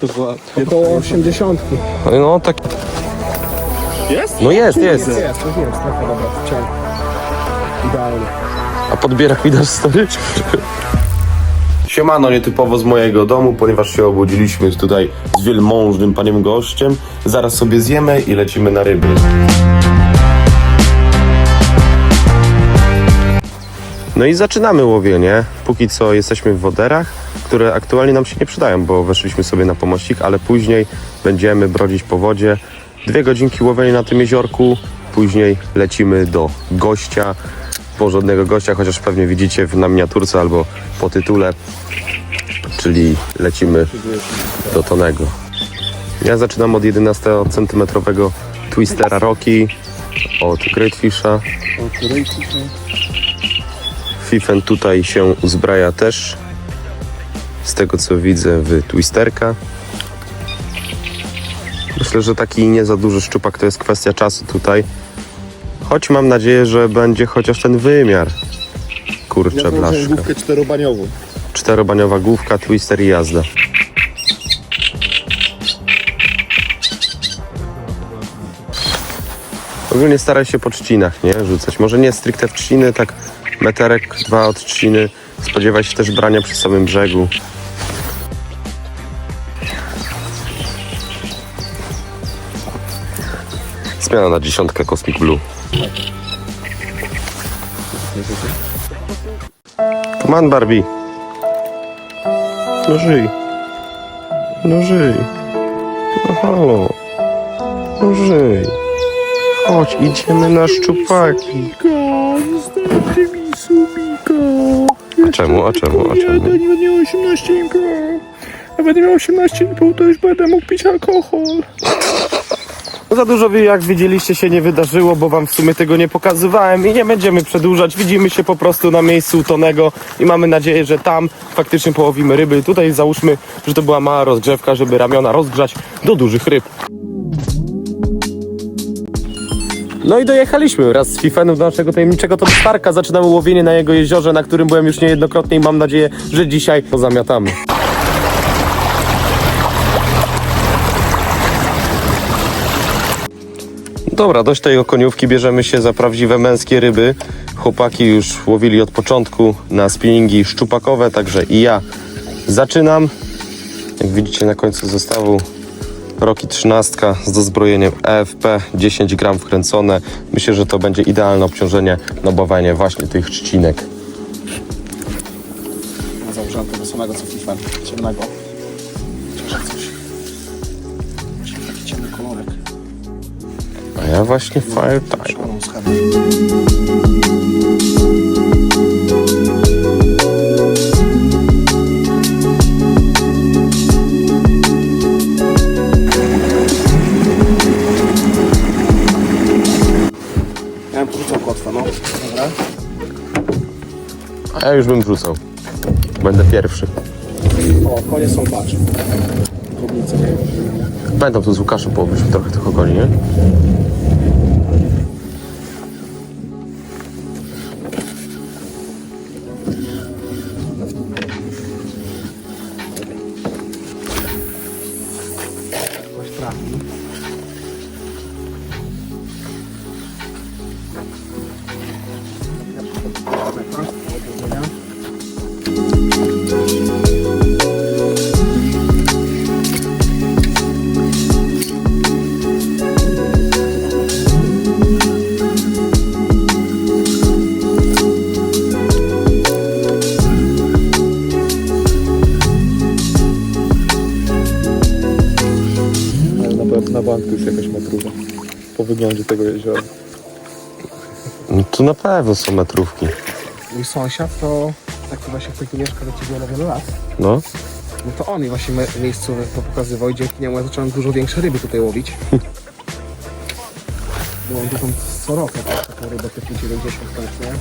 To była... Około 80. No tak, Jest? no jest, Jest, jest. jest, jest, jest. Taka dobra, wciąg. Idealnie. A podbierak mi dasz story? Siemano, nietypowo z mojego domu, ponieważ się obudziliśmy tutaj z wielmożnym paniem gościem. Zaraz sobie zjemy i lecimy na ryby. No i zaczynamy łowienie. Póki co jesteśmy w woderach, które aktualnie nam się nie przydają, bo weszliśmy sobie na pomościk, ale później będziemy brodzić po wodzie. Dwie godzinki łowienia na tym jeziorku, później lecimy do gościa, porządnego gościa, chociaż pewnie widzicie na miniaturce albo po tytule, czyli lecimy do Tonego. Ja zaczynam od 11 centymetrowego twistera Rocky, od Greatfisha. Fifen tutaj się uzbraja też, z tego co widzę, w twisterka. Myślę, że taki nie za duży szczupak to jest kwestia czasu tutaj. Choć mam nadzieję, że będzie chociaż ten wymiar. Kurczę, Ja blaszka. główkę czterobaniową. Czterobaniowa główka, twister i jazda. Ogólnie staraj się po trzcinach, nie? Rzucać. Może nie stricte w trzciny, tak meterek, dwa od trzciny. Spodziewaj się też brania przy samym brzegu. Zmiana na dziesiątkę Cosmic Blue. Come on, Barbie. No żyj. No żyj. No halo. No żyj. Chodź, idziemy na szczupaki. Subika. A czemu, a czemu, a czemu? Będę miał 18,5. A będę miał 18,5, to już będę mógł pić alkohol. No za dużo wy- jak widzieliście się nie wydarzyło, bo wam w sumie tego nie pokazywałem i nie będziemy przedłużać. Widzimy się po prostu na miejscu Tonego i mamy nadzieję, że tam faktycznie połowimy ryby. Tutaj załóżmy, że to była mała rozgrzewka, żeby ramiona rozgrzać do dużych ryb. No i dojechaliśmy wraz z Fifenem do naszego tajemniczego Todesparka. Zaczynamy łowienie na jego jeziorze, na którym byłem już niejednokrotnie i mam nadzieję, że dzisiaj to zamiatamy. Dobra, dość tej okoniówki, bierzemy się za prawdziwe męskie ryby. Chłopaki już łowili od początku na spinningi szczupakowe, także i ja zaczynam. Jak widzicie na końcu zestawu Roki 13 z dozbrojeniem EFP, 10 gram wkręcone. Myślę, że to będzie idealne obciążenie na bawanie właśnie tych trzcinek. Ja założyłem tego samego co FIFA, ciemnego. Chociaż coś. Właśnie taki ciemny kolorek. A ja właśnie Fire Time. Kotwę, no. Dobra. A ja już bym wrzucał. Będę pierwszy. O, konie są, patrz. Drobnice. Będą tu z Łukaszem położyć trochę tych ogoni, nie? Trafi. Na, bank to już jakaś matruwa. Po wyglądzie tego jeziora. No tu na pewno są metrówki. Mój sąsiad to taki właśnie w takim mieszka do ciebie na wiele lat. No. No to on mi właśnie me- miejscowy to pokazywał i dzięki niemu ja zacząłem dużo większe ryby tutaj łowić. Bo on taką co roku taką rybę typu 90 nie?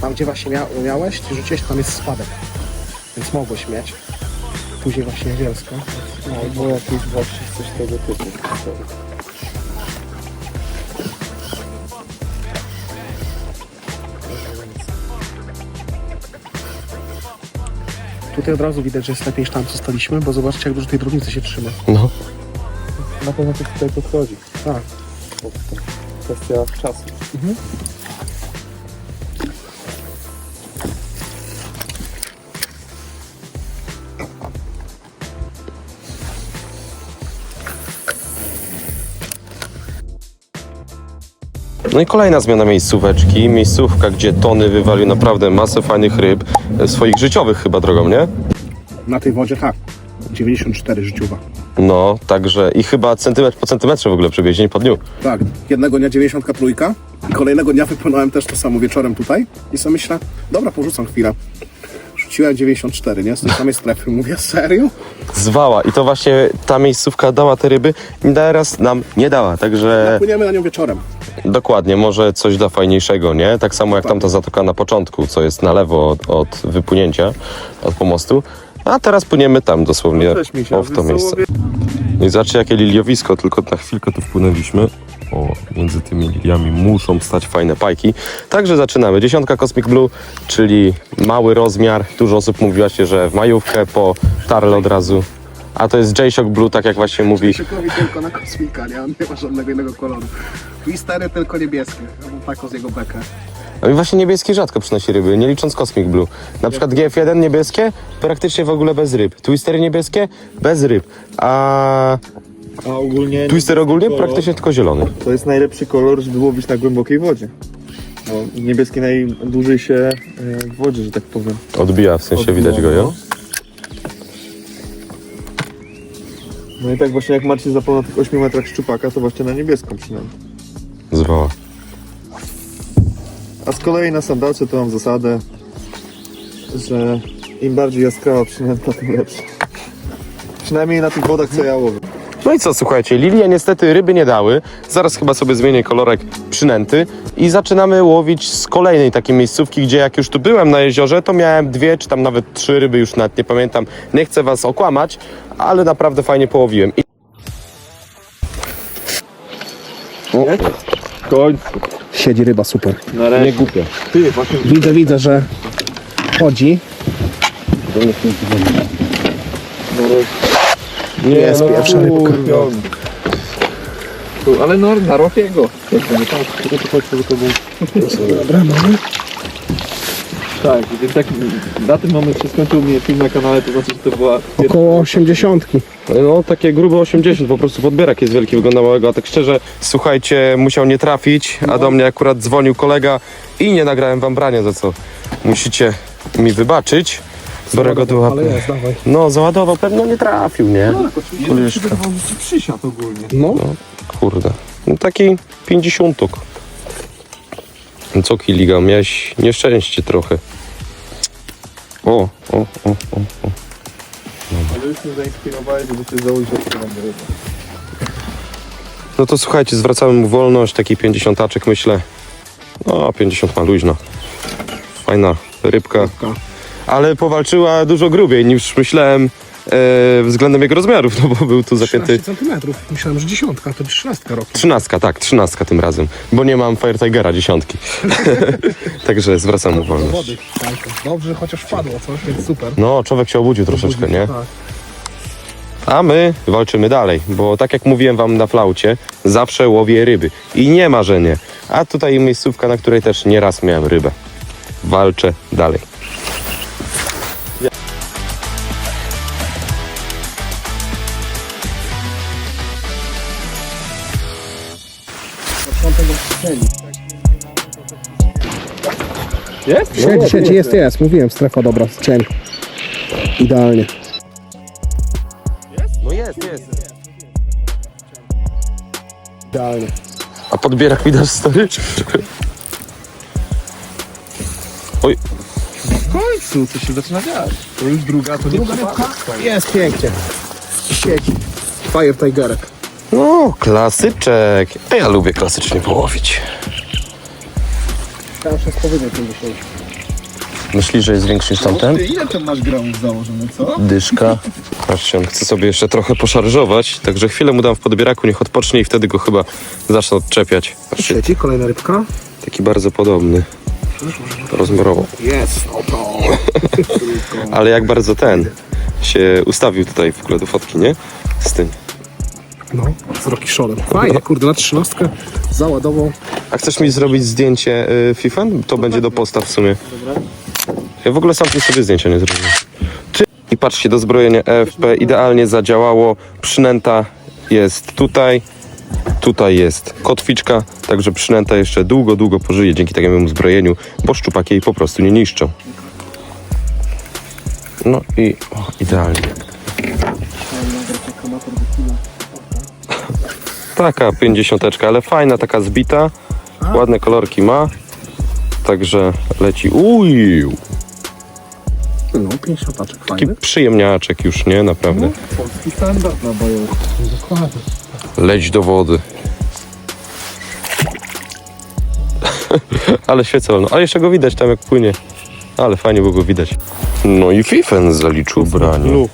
Tam gdzie właśnie mia miałeś, rzuciłeś, tam jest spadek. Więc mogłeś mieć. Później właśnie Jezielsko. Albo jakieś właśnie coś tego typu. Tutaj od razu widać, że jest lepiej niż tam, co staliśmy, bo zobaczcie, jak dużo tej drobnicy się trzyma. No. Na pewno coś tutaj podchodzi. Tak. Kwestia czasu. No i kolejna zmiana miejscóweczki. Miejscówka, gdzie Tony wywalił naprawdę masę fajnych ryb, e, swoich życiowych chyba drogą, nie? Na tej wodzie tak. 94 życiowa. No, także i chyba centymetr po centymetrze w ogóle przebiegł dzień po dniu. Tak, jednego dnia 93, kolejnego dnia wypłynąłem też to samo wieczorem tutaj i sobie myślę, dobra, porzucam chwilę. Rzuciłem 94, nie? Z tej samej strefy. Mówię, serio? Zwała i to właśnie ta miejscówka dała te ryby, teraz nam nie dała, także Płyniemy na nią wieczorem. Dokładnie, może coś da fajniejszego, nie? Tak samo jak tamta zatoka na początku, co jest na lewo od, od wypłynięcia, od pomostu. A teraz płyniemy tam dosłownie, o, w to miejsce. I zobaczcie jakie liliowisko, tylko na chwilkę tu wpłynęliśmy. O, między tymi liliami muszą stać fajne pajki. Także zaczynamy. Dziesiątka Cosmic Blue, czyli mały rozmiar. Dużo osób mówi właśnie, że w majówkę po tarle od razu. A to jest J-Shock Blue, tak jak właśnie mówi. Szykowi tylko na kosmika, nie? On nie ma żadnego innego koloru. Twistery tylko niebieskie. Albo tako z jego bekę. No i właśnie niebieski rzadko przynosi ryby, nie licząc Cosmic Blue. Na przykład GF1 niebieskie, praktycznie w ogóle bez ryb. Twistery niebieskie, bez ryb. A A ogólnie... Twister ogólnie kolor praktycznie tylko zielony. To jest najlepszy kolor, żeby łowić na głębokiej wodzie. Bo niebieski najdłużej się e, w wodzie, że tak powiem. Odbija, w sensie widać go, jo? No i tak właśnie jak macie za ponad tych 8 metrach szczupaka, to właśnie na niebieską przynajmniej. Zwała. A z kolei na sandalce to mam zasadę, że im bardziej jaskrawa przynęta, tym lepsze. Przynajmniej na tych wodach, co ja łowię. No i co, słuchajcie, lilie niestety ryby nie dały. Zaraz chyba sobie zmienię kolorek przynęty i zaczynamy łowić z kolejnej takiej miejscówki, gdzie jak już tu byłem na jeziorze, to miałem dwie, czy tam nawet trzy ryby, już nawet nie pamiętam. Nie chcę was okłamać, ale naprawdę fajnie połowiłem. I W końcu. Siedzi ryba, super. Nie głupia. Ty, właśnie Widzę, widzę, że chodzi. Nie, Jest pierwsza rybka. Tu, Ale no, na Rochiego. Dobra, mamy. Tak, więc tak na tym moment się skończył mnie film na kanale, to znaczy, że to była Około 80. No takie grube 80, po prostu podbierak jest wielki, wygląda małego, a tak szczerze, słuchajcie, musiał nie trafić, a do mnie akurat dzwonił kolega i nie nagrałem wam brania, za co musicie mi wybaczyć. Biorę go do Ale jest, dawaj. No, załadował, pewno nie trafił, nie? Kuliszka. przysiad ogólnie. No. Kurde, no taki 50. No Co Kiliga, miałeś nieszczęście trochę. O, o, o, o, o. Ale już mnie zainspirowałeś, żeby się założyć odkrywanie ryby. No to słuchajcie, zwracamy mu wolność, taki 50 myślę. No, 50 ma luźno. Fajna rybka. Ale powalczyła dużo grubiej niż myślałem e, względem jego rozmiarów, no bo był tu zapięty 13 centymetrów. Myślałem, że dziesiątka, to 13 roku. trzynastka, tak, trzynastka tym razem, bo nie mam Fire Tigera dziesiątki. Także zwracam Do wolność. wody. Tak. Dobrze, chociaż wpadło coś, więc super. No, człowiek się obudził troszeczkę, nie? Tak. A my walczymy dalej, bo tak jak mówiłem wam na flaucie, zawsze łowię ryby i nie ma, że nie. A tutaj miejscówka, na której też nieraz miałem rybę. Walczę dalej. Jest? Siedzi, siedzi, jest, jest. Mówiłem, strefa dobra, cień. Idealnie. No jest, jest. Idealnie. A podbierak widać stary? Oj, W końcu, co się zaczyna dziać. To już druga, to Druga nie rybka? Jest pięknie. Siedzi. Fire Tigerek. no klasyczek. A ja lubię klasycznie połowić. Tam się spowiednie 50. Myślisz, że jest większy niż tamten? ile tam masz gramów założone, co? Dyszka. Patrzcie, on chce sobie jeszcze trochę poszarżować, także chwilę mu dam w podbieraku, niech odpocznie i wtedy go chyba zacznę odczepiać. Patrzcie, Siedzi, kolejna rybka. taki bardzo podobny. rozmiarowo. Jest, oto. Ale jak bardzo ten się ustawił tutaj w ogóle do fotki, nie? Z tym. No, z Rocky Shorem. Fajnie, kurde, na trzynastkę załadował. A chcesz mi zrobić zdjęcie y, FIFA? To będzie do posta w sumie. Ja w ogóle sam tym sobie zdjęcia nie zrobię. Ty... I patrzcie, dozbrojenie EFP idealnie zadziałało. Przynęta jest tutaj. Tutaj jest kotwiczka, także przynęta jeszcze długo, długo pożyje dzięki takiemu zbrojeniu, bo szczupaki jej po prostu nie niszczą. No i o, idealnie. Taka pięćdziesiąteczka, ale fajna, taka zbita. Ładne kolorki ma. Także leci. Uj! No, 50 taczek, Taki fajny. przyjemniaczek już, nie? Naprawdę. Polski standard na boju. Dokładnie. Leć do wody. Ale świecę wolno. Ale jeszcze go widać tam jak płynie. Ale fajnie było go widać. No i Fifen zaliczył branie.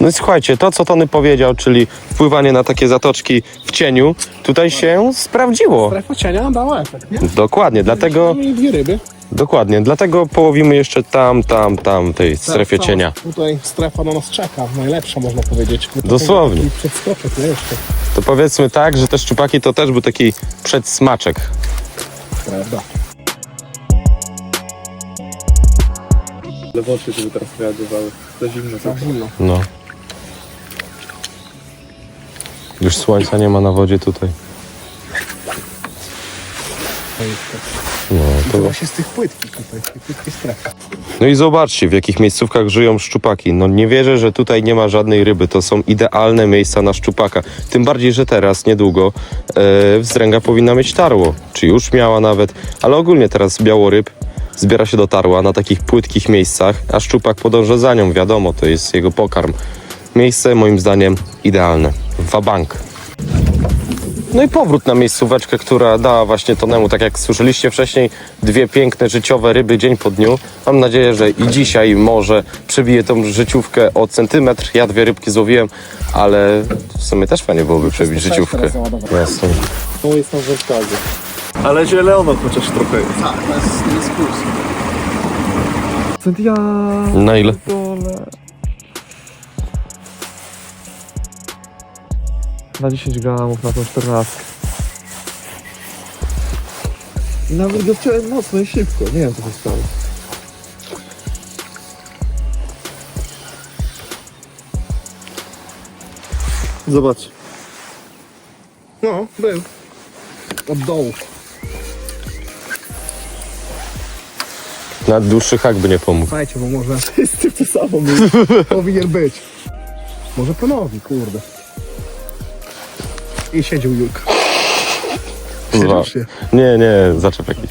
No i słuchajcie, to co Tony powiedział, czyli wpływanie na takie zatoczki w cieniu, tutaj się sprawdziło. Strefa cienia dała efekt, nie? Dokładnie, dlatego, Mamy dwie ryby. dokładnie, dlatego połowimy jeszcze tam, tam, tam, tej strefie Cała- cienia. Tutaj strefa na nas czeka, najlepsza można powiedzieć. Dosłownie. Taki Przedskoczek, nie jeszcze. To powiedzmy tak, że te szczupaki to też był taki przedsmaczek. Prawda. Lewoczy, żeby teraz reagowały. Za zimno. Za zimno. No. Już słońca nie ma na wodzie tutaj. No, To właśnie z tych płytkich tutaj, no i zobaczcie, w jakich miejscówkach żyją szczupaki. No nie wierzę, że tutaj nie ma żadnej ryby. To są idealne miejsca na szczupaka. Tym bardziej, że teraz, niedługo, e, wzdręga powinna mieć tarło. Czy już miała nawet. Ale ogólnie teraz białoryb zbiera się do tarła na takich płytkich miejscach, a szczupak podąża za nią. Wiadomo, to jest jego pokarm. Miejsce moim zdaniem idealne. Wabank. No i powrót na miejscóweczkę, która dała właśnie tonemu, tak jak słyszeliście wcześniej, dwie piękne życiowe ryby dzień po dniu. Mam nadzieję, że i dzisiaj może przebije tą życiówkę o centymetr. Ja dwie rybki złowiłem, ale w sumie też fajnie byłoby przebić życiówkę. Jasne. To jest na wędkarze. Ale zielono chociaż trochę. Tak, to jest, kurs. Ja... Na ile? Na 10 gramów, na tą 14. I nawet go wciąłem mocno i szybko. Nie wiem co się stało. Zobacz. No, był. Od dołu. Na dłuższy hak by nie pomógł. Słuchajcie, bo może z tym to samo powinien być. Może ponowi, kurde. I siedział Julka. Nie, nie, zaczep jakiś.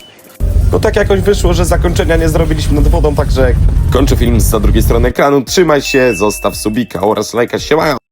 No tak jakoś wyszło, że zakończenia nie zrobiliśmy nad wodą, także kończę film z za drugiej strony ekranu. Trzymaj się, zostaw subika oraz lajka, siemają.